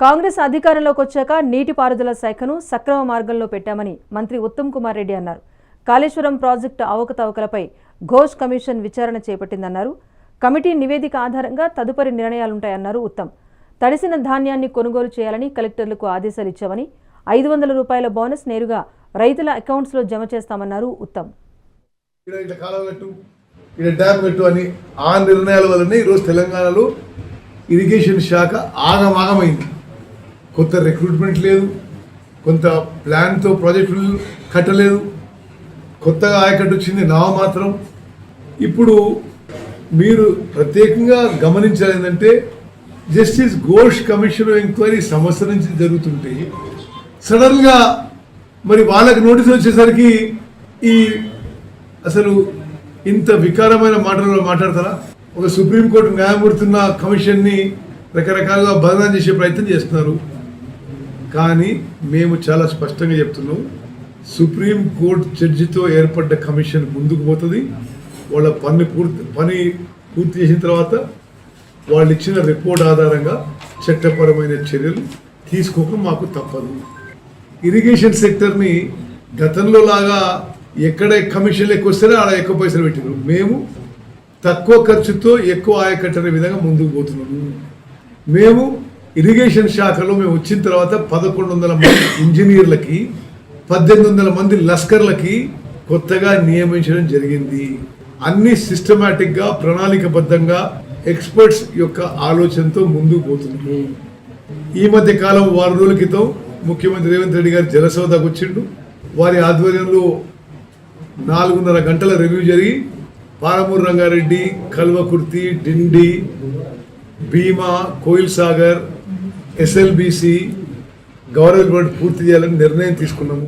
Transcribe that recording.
కాంగ్రెస్ అధికారంలోకి వచ్చాక నీటిపారుదల శాఖను సక్రమ మార్గంలో పెట్టామని మంత్రి ఉత్తమ్ కుమార్ రెడ్డి అన్నారు. కాళేశ్వరం ప్రాజెక్టు అవకతవకలపై ఘోష్ కమిషన్ విచారణ చేపట్టిందన్నారు. కమిటీ నివేదిక ఆధారంగా తదుపరి నిర్ణయాలుంటాయన్నారు ఉత్తమ్. తడిసిన ధాన్యాన్ని కొనుగోలు చేయాలని కలెక్టర్లకు ఆదేశాలు ఇచ్చామని ఐదు వందల రూపాయల బోనస్ నేరుగా రైతుల అకౌంట్స్లో జమ చేస్తామన్నారు ఉత్తమ్. ఇక్కడ డ్యామ్ అని ఆ నిర్ణయాల వల్లనే ఈరోజు తెలంగాణలో ఇరిగేషన్ శాఖ ఆగమాగమైంది. కొత్త రిక్రూట్మెంట్ లేదు కొంత ప్లాన్తో ప్రాజెక్టులు కట్టలేదు. కొత్తగా ఆయకట్టు వచ్చింది నామమాత్రం ఇప్పుడు మీరు ప్రత్యేకంగా గమనించాలి ఏంటంటే జస్టిస్ ఘోష్ కమిషన్ ఎంక్వైరీ సంవత్సరం నుంచి జరుగుతుంటే సడన్గా మరి వాళ్ళకి నోటీస్ వచ్చేసరికి ఈ అసలు ఇంత వికారమైన మాటలు మాట్లాడతారా? ఒక సుప్రీంకోర్టు న్యాయమూర్తి ఉన్న కమిషన్ని రకరకాలుగా బదనాం చేసే ప్రయత్నం చేస్తున్నారు. కానీ మేము చాలా స్పష్టంగా చెప్తున్నాం సుప్రీం కోర్టు జడ్జితో ఏర్పడ్డ కమిషన్ ముందుకు పోతుంది. వాళ్ళ పని పూర్తి పని పూర్తి చేసిన తర్వాత వాళ్ళు ఇచ్చిన రిపోర్ట్ ఆధారంగా చట్టపరమైన చర్యలు తీసుకోక మాకు తప్పదు. ఇరిగేషన్ సెక్టర్ని గతంలో లాగా ఎక్కడ కమిషన్లు ఎక్కువ వస్తారో ఆడ ఎక్కువ పైసలు పెట్టినారు మేము తక్కువ ఖర్చుతో ఎక్కువ ఆయకట్టనే విధంగా ముందుకు పోతున్నాము. మేము ఇరిగేషన్ శాఖలో మేము వచ్చిన తర్వాత పదకొండు వందల మంది ఇంజనీర్లకి పద్దెనిమిది వందల మంది లస్కర్లకి కొత్తగా నియమించడం జరిగింది. అన్ని సిస్టమేటిక్గా ప్రణాళికబద్ధంగా ఎక్స్పర్ట్స్ యొక్క ఆలోచనతో ముందుకు పోతున్నాము ఈ మధ్య కాలం వారం రోజుల క్రితం ముఖ్యమంత్రి రేవంత్ రెడ్డి గారు జలసౌదాకు వచ్చిండు. వారి ఆధ్వర్యంలో నాలుగున్నర గంటల రివ్యూ జరిగి పాలమూరు రంగారెడ్డి కల్వకుర్తి డిండి భీమా కోయిల్ సాగర్ ఎస్ఎల్బిసి గవర్నమెంట్ పూర్తి చేయాలని నిర్ణయం తీసుకున్నాము.